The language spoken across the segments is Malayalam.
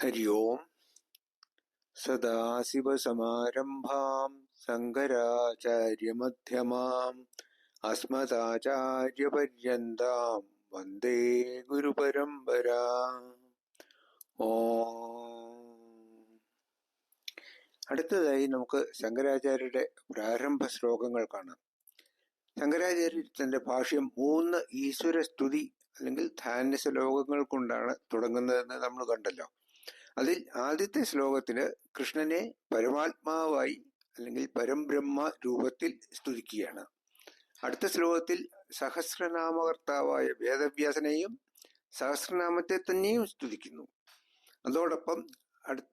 हरि ओम् सदाशिवसमारम्भाम् शङ्कराचार्यमध्यमाम् अस्मदाचार्यपर्यन्ताम् വന്ദേ ഗുരുപരമ്പര ഓം അടുത്തതായി നമുക്ക് ശങ്കരാചാര്യരുടെ പ്രാരംഭ ശ്ലോകങ്ങൾ കാണാം ശങ്കരാചാര്യർ തന്റെ ഭാഷ്യം മൂന്ന് ഈശ്വര സ്തുതി അല്ലെങ്കിൽ ധാന്യ ശ്ലോകങ്ങൾ കൊണ്ടാണ് തുടങ്ങുന്നതെന്ന് നമ്മൾ കണ്ടല്ലോ അതിൽ ആദ്യത്തെ ശ്ലോകത്തിന് കൃഷ്ണനെ പരമാത്മാവായി അല്ലെങ്കിൽ പരംബ്രഹ്മ രൂപത്തിൽ സ്തുതിക്കുകയാണ്. അടുത്ത ശ്ലോകത്തിൽ സഹസ്രനാമകർത്താവായ വേദവ്യാസനെയും സഹസ്രനാമത്തെ തന്നെയും സ്തുതിക്കുന്നു. അതോടൊപ്പം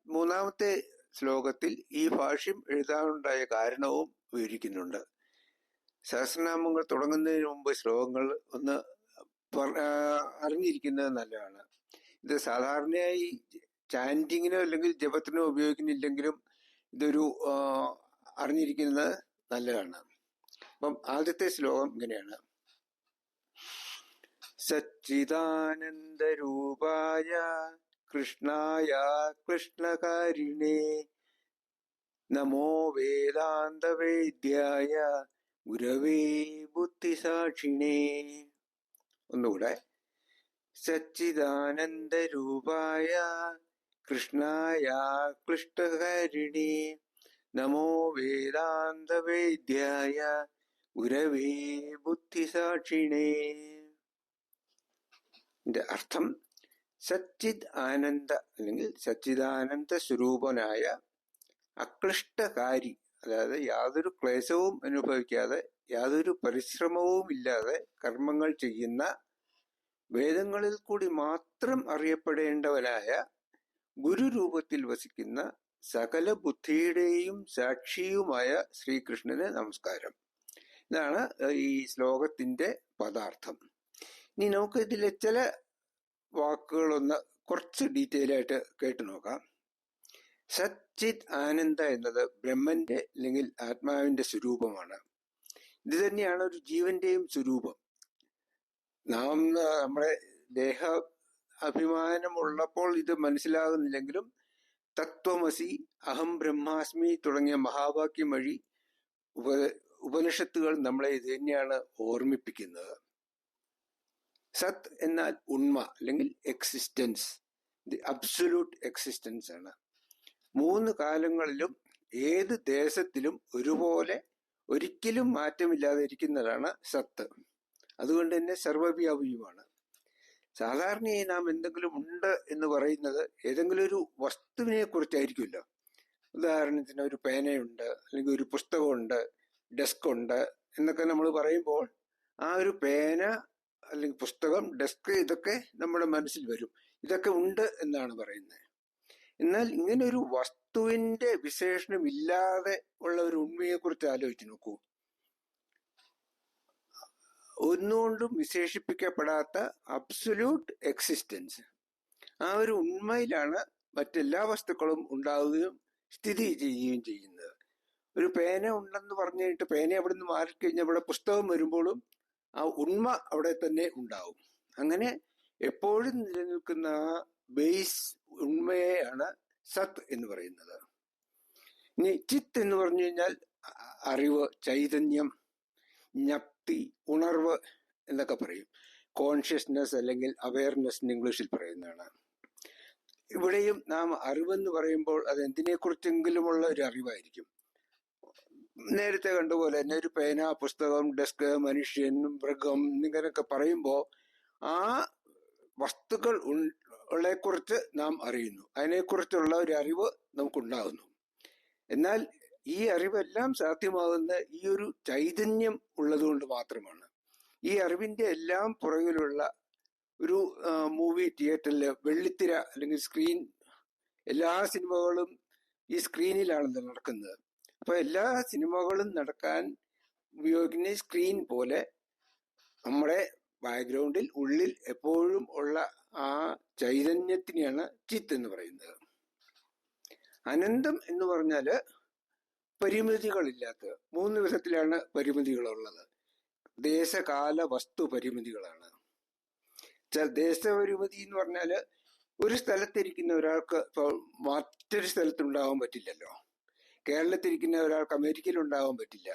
മൂന്നാമത്തെ ശ്ലോകത്തിൽ ഈ ഭാഷ്യം എഴുതാനുണ്ടായ കാരണവും വിവരിക്കുന്നുണ്ട്. സഹസ്രനാമങ്ങൾ തുടങ്ങുന്നതിന് മുമ്പ് ശ്ലോകങ്ങൾ ഒന്ന് അറിഞ്ഞിരിക്കുന്നത് നല്ലതാണ്. ഇത് സാധാരണയായി ചാന്റിങ്ങിനോ അല്ലെങ്കിൽ ജപത്തിനോ ഉപയോഗിക്കുന്നില്ലെങ്കിലും ഇതൊരു അറിഞ്ഞിരിക്കുന്നത് നല്ലതാണ്. അപ്പം ആദ്യത്തെ ശ്ലോകം ഇങ്ങനെയാണ്. സച്ചിദാനന്ദരൂപായ കൃഷ്ണായ കൃഷ്ണകാരിണേ നമോ വേദാന്തവേദ്യായ ഗുരവേ ബുദ്ധിസാക്ഷിണേ. ഒന്നുകൂടെ. സച്ചിദാനന്ദരൂപായ കൃഷ്ണകാരിണേ നമോ വേദാന്തവേദ്യായ ഗുരവേ ബുദ്ധിസാക്ഷിണേ. ഇതിന്റെ അർത്ഥം സച്ചിദ് ആനന്ദ അല്ലെങ്കിൽ സച്ചിദാനന്ദ സ്വരൂപനായ അക്ലിഷ്ടകാരി അതായത് യാതൊരു ക്ലേശവും അനുഭവിക്കാതെ യാതൊരു പരിശ്രമവും ഇല്ലാതെ കർമ്മങ്ങൾ ചെയ്യുന്ന വേദങ്ങളിൽ കൂടി മാത്രം അറിയപ്പെടേണ്ടവനായ ഗുരുരൂപത്തിൽ വസിക്കുന്ന സകല ബുദ്ധിയുടെയും സാക്ഷിയുമായ ശ്രീകൃഷ്ണന് നമസ്കാരം. ഇതാണ് ഈ ശ്ലോകത്തിന്റെ പദാർത്ഥം. ഇനി നമുക്ക് ഇതിലെ ചില വാക്കുകളൊന്ന് കുറച്ച് ഡീറ്റെയിൽ ആയിട്ട് കേട്ടു നോക്കാം. സച്ചിത് ആനന്ദ എന്നത് ബ്രഹ്മന്റെ അല്ലെങ്കിൽ ആത്മാവിന്റെ സ്വരൂപമാണ്. ഇത് തന്നെയാണ് ഒരു ജീവന്റെയും സ്വരൂപം. നാം നമ്മുടെ ദേഹ അഭിമാനമുള്ളപ്പോൾ ഇത് മനസ്സിലാകുന്നില്ലെങ്കിലും തത്വമസി അഹം ബ്രഹ്മാസ്മി തുടങ്ങിയ മഹാവാക്യം വഴി ഉപ ഉപനിഷത്തുകൾ നമ്മളെ ഇത് തന്നെയാണ് ഓർമ്മിപ്പിക്കുന്നത്. സത് എന്നാൽ ഉണ്മ അല്ലെങ്കിൽ എക്സിസ്റ്റൻസ് ദി അബ്സൊല്യൂട്ട് എക്സിസ്റ്റൻസ് ആണ്. മൂന്ന് കാലങ്ങളിലും ഏത് ദേശത്തിലും ഒരുപോലെ ഒരിക്കലും മാറ്റമില്ലാതെ ഇരിക്കുന്നതാണ് സത്ത്. അതുകൊണ്ട് തന്നെ സർവവ്യാപിയുമാണ് സാധാരണയായി നാം എന്തെങ്കിലും ഉണ്ട് എന്ന് പറയുന്നത് ഏതെങ്കിലും ഒരു വസ്തുവിനെ കുറിച്ചായിരിക്കുമല്ലോ ഉദാഹരണത്തിന് ഒരു പേനയുണ്ട് അല്ലെങ്കിൽ ഒരു പുസ്തകമുണ്ട് ഡെസ്ക് ഉണ്ട് എന്നൊക്കെ നമ്മൾ പറയുമ്പോൾ ആ ഒരു പേന അല്ലെങ്കിൽ പുസ്തകം ഡെസ്ക് ഇതൊക്കെ നമ്മുടെ മനസ്സിൽ വരും. ഇതൊക്കെ ഉണ്ട് എന്നാണ് പറയുന്നത്. എന്നാൽ ഇങ്ങനെ ഒരു വസ്തുവിന്റെ വിശേഷണം ഇല്ലാതെ ഉള്ള ഒരു ഉണ്മയെ കുറിച്ച് ആലോചിച്ച് നോക്കൂ. ഒന്നുകൊണ്ടും വിശേഷിപ്പിക്കപ്പെടാത്ത അബ്സൊല്യൂട്ട് എക്സിസ്റ്റൻസ് ആ ഒരു ഉണ്മയിലാണ് മറ്റെല്ലാ വസ്തുക്കളും ഉണ്ടാവുകയും സ്ഥിതി ചെയ്യുകയും ചെയ്യുന്നത്. ഒരു പേന ഉണ്ടെന്ന് പറഞ്ഞു കഴിഞ്ഞിട്ട് പേന അവിടെ നിന്ന് മാറിക്കഴിഞ്ഞാൽ ഇവിടെ പുസ്തകം വരുമ്പോഴും ആ ഉണ്മ അവിടെ തന്നെ ഉണ്ടാവും. അങ്ങനെ എപ്പോഴും നിലനിൽക്കുന്ന ആ ബേസ് ഉണ്മയെയാണ് സത് എന്ന് പറയുന്നത്. ഇനി ചിത്ത് എന്ന് പറഞ്ഞു കഴിഞ്ഞാൽ അറിവ് ചൈതന്യം ജ്ഞപ്തി ഉണർവ് എന്നൊക്കെ പറയും. കോൺഷ്യസ്നെസ് അല്ലെങ്കിൽ അവയർനെസ് ഇംഗ്ലീഷിൽ പറയുന്നതാണ്. ഇവിടെയും നാം അറിവെന്ന് പറയുമ്പോൾ അത് എന്തിനെക്കുറിച്ചെങ്കിലുമുള്ള ഒരു അറിവായിരിക്കും. നേരത്തെ കണ്ടുപോലെ തന്നെ ഒരു പേന പുസ്തകം ഡെസ്ക് മനുഷ്യൻ മൃഗം ഇങ്ങനെയൊക്കെ പറയുമ്പോൾ ആ വസ്തുക്കൾ കുറിച്ച് നാം അറിയുന്നു. അതിനെക്കുറിച്ചുള്ള ഒരു അറിവ് നമുക്കുണ്ടാകുന്നു. എന്നാൽ ഈ അറിവെല്ലാം സാധ്യമാകുന്ന ഈ ഒരു ചൈതന്യം ഉള്ളതുകൊണ്ട് മാത്രമാണ്. ഈ അറിവിന്റെ എല്ലാം പുറകിലുള്ള ഒരു മൂവി തിയേറ്ററിൽ വെള്ളിത്തിര അല്ലെങ്കിൽ സ്ക്രീൻ എല്ലാ സിനിമകളും ഈ സ്ക്രീനിലാണ് നടക്കുന്നത്. അപ്പൊ എല്ലാ സിനിമകളും നടക്കാൻ ഉപയോഗിക്കുന്ന സ്ക്രീൻ പോലെ നമ്മുടെ ബാക്ക്ഗ്രൗണ്ടിൽ ഉള്ളിൽ എപ്പോഴും ഉള്ള ആ ചൈതന്യത്തിനെയാണ് ചിത്ത് എന്ന് പറയുന്നത്. അനന്തം എന്ന് പറഞ്ഞാൽ പരിമിതികളില്ലാത്ത മൂന്ന് വിധത്തിലാണ് പരിമിതികളുള്ളത്. ദേശകാല വസ്തു പരിമിതികളാണ്. ദേശപരിമിതി എന്ന് പറഞ്ഞാൽ ഒരു സ്ഥലത്തിരിക്കുന്ന ഒരാൾക്ക് മറ്റൊരു സ്ഥലത്തുണ്ടാവാൻ പറ്റില്ലല്ലോ. കേരളത്തിരിക്കുന്ന ഒരാൾക്ക് അമേരിക്കയിൽ ഉണ്ടാവാൻ പറ്റില്ല.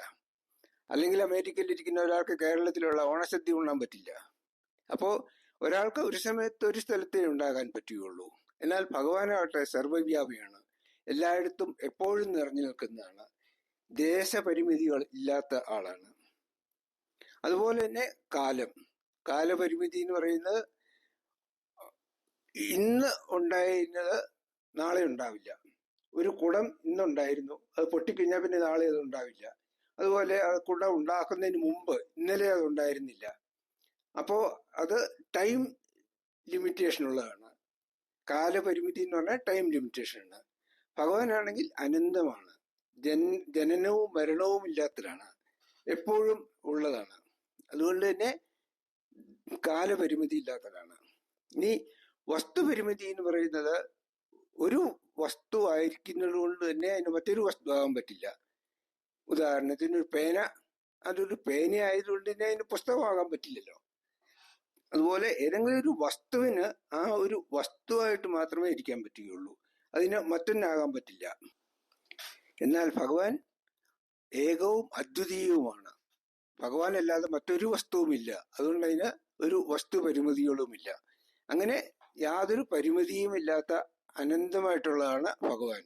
അല്ലെങ്കിൽ അമേരിക്കയിൽ ഇരിക്കുന്ന ഒരാൾക്ക് കേരളത്തിലുള്ള ഓണസദ്യ ഉണ്ണാൻ പറ്റില്ല. അപ്പോ ഒരാൾക്ക് ഒരു സമയത്ത് ഒരു സ്ഥലത്തേ ഉണ്ടാകാൻ പറ്റുകയുള്ളൂ. എന്നാൽ ഭഗവാനാവട്ടെ സർവവ്യാപിയാണ്. എല്ലായിടത്തും എപ്പോഴും നിറഞ്ഞു നിൽക്കുന്നതാണ് ദേശപരിമിതികൾ ഇല്ലാത്ത ആളാണ്. അതുപോലെ തന്നെ കാലം. കാലപരിമിതി എന്ന് പറയുന്നത് ഇന്ന് ഉണ്ടായിരുന്നത് നാളെ ഉണ്ടാവില്ല. ഒരു കുടം ഇന്നുണ്ടായിരുന്നു. അത് പൊട്ടിക്കഴിഞ്ഞാൽ പിന്നെ നാളെ അത് ഉണ്ടാവില്ല. അതുപോലെ ആ കുടം ഉണ്ടാക്കുന്നതിന് മുമ്പ് ഇന്നലെ അത് ഉണ്ടായിരുന്നില്ല. അപ്പോ അത് ടൈം ലിമിറ്റേഷൻ ഉള്ളതാണ്. കാലപരിമിതി എന്ന് പറഞ്ഞാൽ ടൈം ലിമിറ്റേഷൻ ആണ്. ഭഗവാനാണെങ്കിൽ അനന്തമാണ്. ജൻ ജനനവും മരണവും ഇല്ലാത്തതാണ് എപ്പോഴും ഉള്ളതാണ്. അതുകൊണ്ട് തന്നെ കാലപരിമിതി ഇല്ലാത്തതാണ് ഇനി വസ്തുപരിമിതി എന്ന് പറയുന്നത് ഒരു വസ്തു ആയിരിക്കുന്നത് കൊണ്ട് തന്നെ അതിന് മറ്റൊരു വസ്തു ആകാൻ പറ്റില്ല. ഉദാഹരണത്തിന് ഒരു പേന അതൊരു പേന ആയതുകൊണ്ട് തന്നെ അതിന് പുസ്തകമാകാൻ പറ്റില്ലല്ലോ. അതുപോലെ ഏതെങ്കിലും ഒരു വസ്തുവിന് ആ ഒരു വസ്തുവായിട്ട് മാത്രമേ ഇരിക്കാൻ പറ്റുകയുള്ളൂ. അതിന് മറ്റൊന്നാകാൻ പറ്റില്ല. എന്നാൽ ഭഗവാൻ ഏകവും അദ്വിതീയവുമാണ്. ഭഗവാൻ അല്ലാതെ മറ്റൊരു വസ്തുവുമില്ല. അതുകൊണ്ട് അതിന് ഒരു വസ്തു പരിമിതികളുമില്ല. അങ്ങനെ യാതൊരു പരിമിതിയുമില്ലാത്ത അനന്തമായിട്ടുള്ളതാണ് ഭഗവാൻ.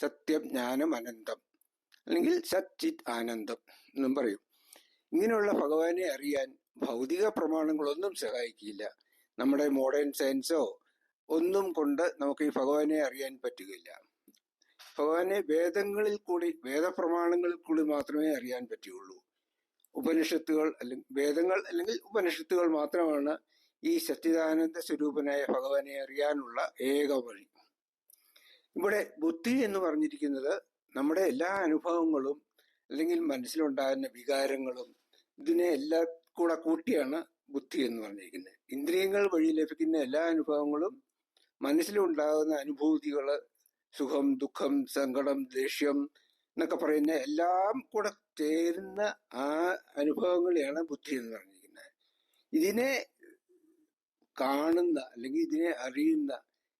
സത്യം ജ്ഞാനം അനന്തം. അല്ലെങ്കിൽ സച്ചിത് ആനന്ദം എന്നും പറയും. ഇങ്ങനെയുള്ള ഭഗവാനെ അറിയാൻ ഭൗതിക പ്രമാണങ്ങളൊന്നും സഹായിക്കില്ല. നമ്മുടെ മോഡേൺ സയൻസോ ഒന്നും കൊണ്ട് നമുക്ക് ഈ ഭഗവാനെ അറിയാൻ പറ്റുകയില്ല. ഭഗവാനെ വേദങ്ങളിൽ കൂടി വേദപ്രമാണങ്ങളിൽ കൂടി മാത്രമേ അറിയാൻ പറ്റുകയുള്ളൂ ഉപനിഷത്തുകൾ അല്ലെങ്കിൽ വേദങ്ങൾ അല്ലെങ്കിൽ ഉപനിഷത്തുകൾ മാത്രമാണ് ഈ സച്ചിദാനന്ദ സ്വരൂപനായ ഭഗവാനെ അറിയാനുള്ള ഏക വഴി. ഇവിടെ ബുദ്ധി എന്ന് പറഞ്ഞിരിക്കുന്നത് നമ്മുടെ എല്ലാ അനുഭവങ്ങളും അല്ലെങ്കിൽ മനസ്സിലുണ്ടാകുന്ന വികാരങ്ങളും ഇതിനെ എല്ലാ കൂടെ കൂട്ടിയാണ് ബുദ്ധി എന്ന് പറഞ്ഞിരിക്കുന്നത്. ഇന്ദ്രിയങ്ങൾ വഴി ലഭിക്കുന്ന എല്ലാ അനുഭവങ്ങളും മനസ്സിലുണ്ടാകുന്ന അനുഭൂതികൾ സുഖം ദുഃഖം സങ്കടം ദേഷ്യം എന്നൊക്കെ പറയുന്ന എല്ലാം കൂടെ ചേരുന്ന ആ അനുഭവങ്ങളെയാണ് ബുദ്ധി എന്ന് പറഞ്ഞിരിക്കുന്നത്. ഇതിനെ കാണുന്ന അല്ലെങ്കിൽ ഇതിനെ അറിയുന്ന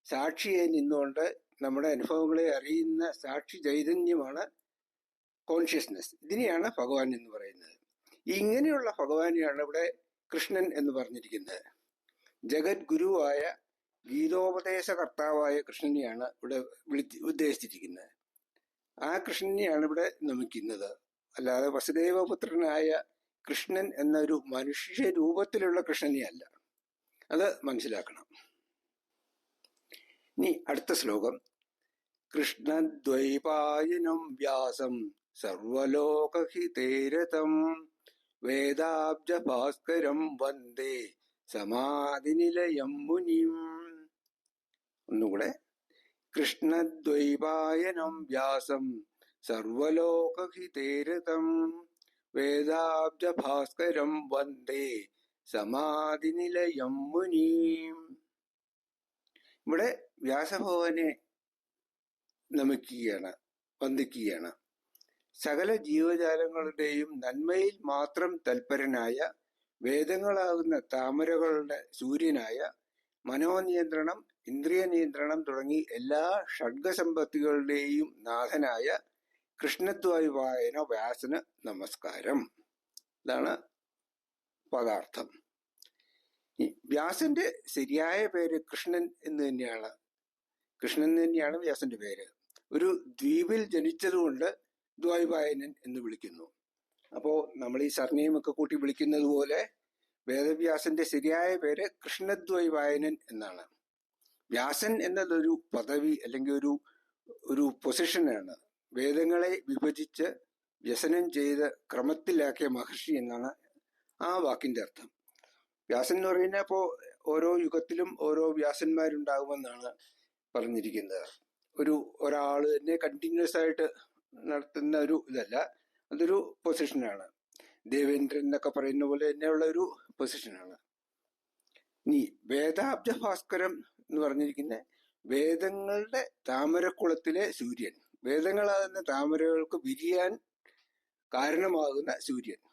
സാക്ഷിയെ നിന്നുകൊണ്ട് നമ്മുടെ അനുഭവങ്ങളെ അറിയുന്ന സാക്ഷി ചൈതന്യമാണ് കോൺഷ്യസ്നെസ് ഇതിനെയാണ് ഭഗവാൻ എന്ന് പറയുന്നത്. ഇങ്ങനെയുള്ള ഭഗവാനെയാണ് ഇവിടെ കൃഷ്ണൻ എന്ന് പറഞ്ഞിരിക്കുന്നത്. ജഗത് ഗുരുവായ ഗീതോപദേശ കർത്താവായ കൃഷ്ണനെയാണ് ഇവിടെ വിളിച്ച് ഉദ്ദേശിച്ചിരിക്കുന്നത്. ആ കൃഷ്ണനെയാണ് ഇവിടെ നമിക്കുന്നത്. അല്ലാതെ വസുദേവപുത്രനായ കൃഷ്ണൻ എന്നൊരു മനുഷ്യ രൂപത്തിലുള്ള കൃഷ്ണനെയല്ല. അത് മനസ്സിലാക്കണം. ഇനി അടുത്ത ശ്ലോകം. കൃഷ്ണദ്വൈപായനം വ്യാസം സർവലോകഹിതേരതം വേദാബ്ജ ഭാസ്കരം വന്ദേ സമാധിനിലയം മുനിം. ഒന്നുകൂടെ. കൃഷ്ണദ്വൈപായനം വ്യാസം സർവലോകഹിതേരതം വേദാബ്ജ ഭാസ്കരം വന്ദേ സമാധിനിലയം മുനീം. ഇവിടെ വ്യാസഭവനെ നമിക്കുകയാണ് വന്ദിക്കുകയാണ്. സകല ജീവജാലങ്ങളുടെയും നന്മയിൽ മാത്രം തൽപരനായ വേദങ്ങളാകുന്ന താമരകളുടെ സൂര്യനായ മനോനിയന്ത്രണം ഇന്ദ്രിയ നിയന്ത്രണം തുടങ്ങി എല്ലാ ഷഡ്ഗസമ്പത്തികളുടെയും നാഥനായ കൃഷ്ണദ്വൈവായന വ്യാസന നമസ്കാരം. ഇതാണ് പദാർത്ഥം. വ്യാസന്റെ ശരിയായ പേര് കൃഷ്ണൻ എന്ന് തന്നെയാണ്. കൃഷ്ണൻ തന്നെയാണ് വ്യാസന്റെ പേര്. ഒരു ദ്വീപിൽ ജനിച്ചതുകൊണ്ട് ദ്വൈവായനൻ എന്ന് വിളിക്കുന്നു. അപ്പോ നമ്മൾ ഈ സർനെയും ഒക്കെ കൂട്ടി വിളിക്കുന്നത് പോലെ വേദവ്യാസന്റെ ശരിയായ പേര് കൃഷ്ണദ്വൈവായനൻ എന്നാണ്. വ്യാസൻ എന്നതൊരു പദവി അല്ലെങ്കിൽ ഒരു ഒരു പൊസിഷനാണ് വേദങ്ങളെ വിഭജിച്ച് വ്യസനം ചെയ്ത് ക്രമത്തിലാക്കിയ മഹർഷി എന്നാണ് ആ വാക്കിന്റെ അർത്ഥം. വ്യാസൻ എന്ന് പറയുന്ന ഇപ്പോ ഓരോ യുഗത്തിലും ഓരോ വ്യാസന്മാരുണ്ടാകുമെന്നാണ് പറഞ്ഞിരിക്കുന്നത്. ഒരു ഒരാൾ തന്നെ കണ്ടിന്യൂസ് ആയിട്ട് നടത്തുന്ന ഒരു ഇതല്ല അതൊരു പൊസിഷനാണ് ദേവേന്ദ്രൻ എന്നൊക്കെ പറയുന്ന പോലെ തന്നെയുള്ള ഒരു പൊസിഷനാണ് ഇനി വേദാബ്ജ ഭാസ്കരം എന്ന് പറഞ്ഞിരിക്കുന്ന വേദങ്ങളുടെ താമരക്കുളത്തിലെ സൂര്യൻ. വേദങ്ങളാകുന്ന താമരകൾക്ക് വിരിയാൻ കാരണമാകുന്ന സൂര്യൻ.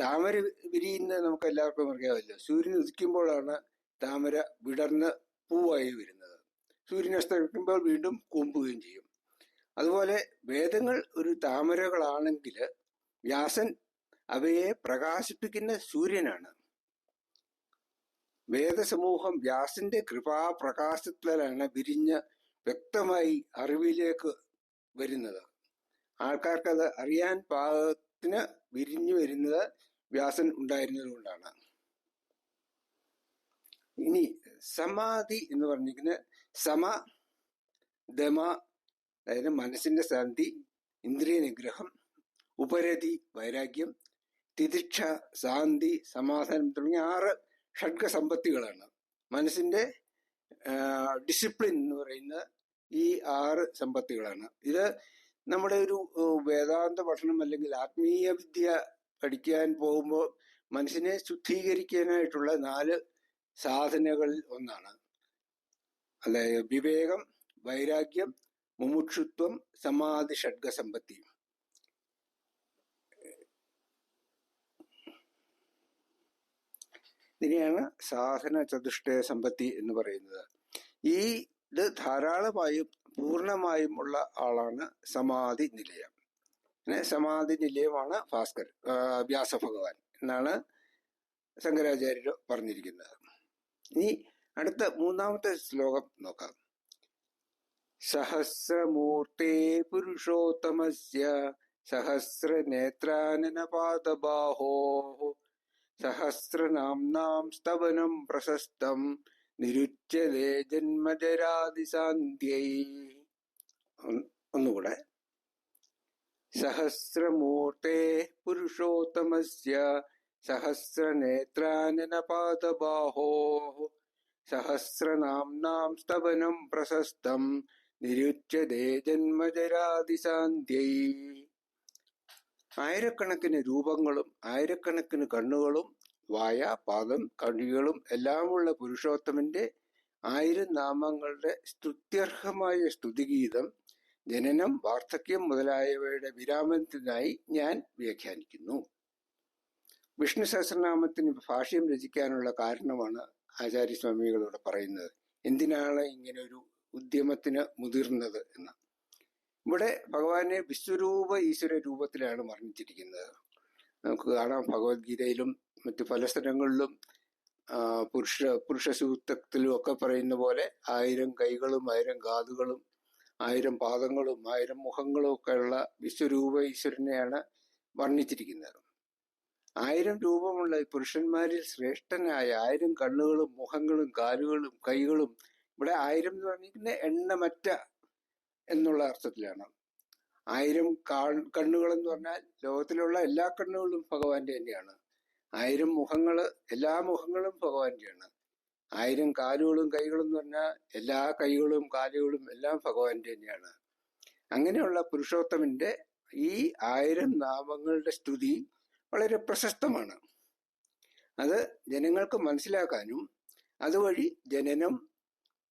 താമര വിരിയുന്ന നമുക്ക് എല്ലാവർക്കും അറിയാമല്ലോ. സൂര്യൻ ഉദിക്കുമ്പോഴാണ് താമര വിടർന്ന് പൂവായി വരുന്നത്. സൂര്യൻ അസ്തമിക്കുമ്പോൾ വീണ്ടും കൂമ്പുകയും ചെയ്യും. അതുപോലെ വേദങ്ങൾ ഒരു താമരകളാണെങ്കിൽ വ്യാസൻ അവയെ പ്രകാശിപ്പിക്കുന്ന സൂര്യനാണ്. വേദസമൂഹം വ്യാസന്റെ കൃപാപ്രകാശത്തിലാണ് വിരിഞ്ഞ് വ്യക്തമായി അറിവിലേക്ക് വരുന്നത്. ആൾക്കാർക്കത് അറിയാൻ പാകത്തിന് വിരിഞ്ഞു വരുന്നത് വ്യാസൻ ഉണ്ടായിരുന്നതുകൊണ്ടാണ് ഇനി സമാധി എന്ന് പറഞ്ഞിരിക്കുന്നത് സമ ദമ അതായത് മനസ്സിന്റെ ശാന്തി ഇന്ദ്രിയ നിഗ്രഹം ഉപരതി വൈരാഗ്യം തിദിക്ഷ ശാന്തി സമാധാനം തുടങ്ങിയ ആറ് ഷഡ്ഗ സമ്പത്തികളാണ് മനസ്സിന്റെ ഡിസിപ്ലിൻ എന്ന് പറയുന്ന ഈ ആറ് സമ്പത്തികളാണ്. ഇത് നമ്മുടെ ഒരു വേദാന്ത പഠനം അല്ലെങ്കിൽ ആത്മീയ വിദ്യ പഠിക്കാൻ പോകുമ്പോൾ മനസ്സിനെ ശുദ്ധീകരിക്കാനായിട്ടുള്ള നാല് സാധനകളിൽ ഒന്നാണ്. അതായത് വിവേകം വൈരാഗ്യം മുമുക്ഷുത്വം സമാധി ഷഡ്ഗ ഇതിനെയാണ് സാധന ചതുഷ്ടയ സമ്പത്തി എന്ന് പറയുന്നത്. ഈ ഇത് ധാരാളമായും പൂർണമായും ഉള്ള ആളാണ് സമാധി നിലയം. സമാധി നിലയമാണ് ഭാസ്കർ വ്യാസഭഗവാൻ എന്നാണ് ശങ്കരാചാര്യർ പറഞ്ഞിരിക്കുന്നത്. ഇനി അടുത്ത മൂന്നാമത്തെ ശ്ലോകം നോക്കാം. സഹസ്രമൂർത്തേ പുരുഷോത്തമസ്യ സഹസ്രനേത്രാനനപാതബാഹോ സഹസ്രനാംനാം സ്തവനം പ്രശസ്തം. നിരുച്ചതേ ജന്മജരാതിശാന്ത്യൈ ഒന്ന് ഒന്നുകൂടെ. സഹസ്രമൂർത്തേ പുരുഷോത്തമസ്യ സഹസ്രനേത്രാനനപാതബാഹോ സഹസ്രനാംനാം സ്തവനം പ്രശസ്തം. നിരുച്ചതേ ജന്മജരാതിശാന്ത്യൈ ആയിരക്കണക്കിന് രൂപങ്ങളും ആയിരക്കണക്കിന് കണ്ണുകളും വായ പാദം കണികളും എല്ലാമുള്ള പുരുഷോത്തമന്റെ ആയിരം നാമങ്ങളുടെ സ്തുത്യർഹമായ സ്തുതിഗീതം ജനനം വാർദ്ധക്യം മുതലായവയുടെ വിരാമത്തിനായി ഞാൻ വ്യാഖ്യാനിക്കുന്നു. വിഷ്ണു സഹസ്രനാമത്തിന് ഭാഷ്യം രചിക്കാനുള്ള കാരണമാണ് ആചാര്യസ്വാമികളോട് പറയുന്നത്. എന്തിനാണ് ഇങ്ങനെ ഒരു ഉദ്യമത്തിന് മുതിർന്നത് എന്ന്? ഇവിടെ ഭഗവാനെ വിശ്വരൂപ ഈശ്വര രൂപത്തിലാണ് വർണിച്ചിരിക്കുന്നത്. നമുക്ക് കാണാം ഭഗവത്ഗീതയിലും മറ്റു പല സ്ഥലങ്ങളിലും പുരുഷ പുരുഷ സൂക്തത്തിലും ഒക്കെ പറയുന്ന പോലെ ആയിരം കൈകളും ആയിരം കാതുകളും ആയിരം പാദങ്ങളും ആയിരം മുഖങ്ങളും ഒക്കെ ഉള്ള വിശ്വരൂപ ഈശ്വരനെയാണ് വർണിച്ചിരിക്കുന്നത്. ആയിരം രൂപമുള്ള പുരുഷന്മാരിൽ ശ്രേഷ്ഠനായ ആയിരം കണ്ണുകളും മുഖങ്ങളും കാലുകളും കൈകളും ഇവിടെ ആയിരം എന്ന് പറഞ്ഞിരിക്കുന്ന എണ്ണമറ്റ എന്നുള്ള അർത്ഥത്തിലാണ്. ആയിരം കണ്ണുകൾ എന്ന് പറഞ്ഞാൽ ലോകത്തിലുള്ള എല്ലാ കണ്ണുകളും ഭഗവാന്റെ തന്നെയാണ്. ആയിരം മുഖങ്ങൾ എല്ലാ മുഖങ്ങളും ഭഗവാന്റെയാണ്. ആയിരം കാലുകളും കൈകളും എന്ന് പറഞ്ഞാൽ എല്ലാ കൈകളും കാലുകളും എല്ലാം ഭഗവാന്റെ തന്നെയാണ്. അങ്ങനെയുള്ള പുരുഷോത്തമന്റെ ഈ ആയിരം നാമങ്ങളുടെ സ്തുതി വളരെ പ്രശസ്തമാണ്. അത് ജനങ്ങൾക്ക് മനസ്സിലാക്കാനും അതുവഴി ജനനം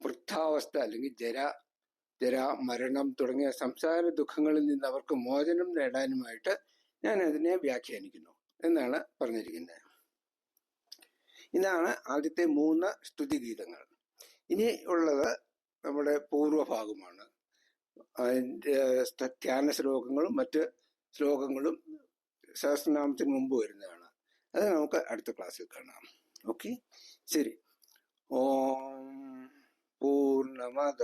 വൃദ്ധാവസ്ഥ അല്ലെങ്കിൽ ജര ജര മരണം തുടങ്ങിയ സംസാര ദുഃഖങ്ങളിൽ നിന്ന് അവർക്ക് മോചനം നേടാനുമായിട്ട് ഞാൻ അതിനെ വ്യാഖ്യാനിക്കുന്നു എന്നാണ് പറഞ്ഞിരിക്കുന്നത്. ഇതാണ് ആദ്യത്തെ മൂന്ന് സ്തുതി ഗീതങ്ങൾ ഇനി ഉള്ളത് നമ്മുടെ പൂർവഭാഗമാണ്. ധ്യാന ശ്ലോകങ്ങളും മറ്റ് ശ്ലോകങ്ങളും സഹസ്രനാമത്തിന് മുമ്പ് വരുന്നതാണ്. അത് നമുക്ക് അടുത്ത ക്ലാസ്സിൽ കാണാം. ഓക്കെ? ശരി. ഓം പൂർണമത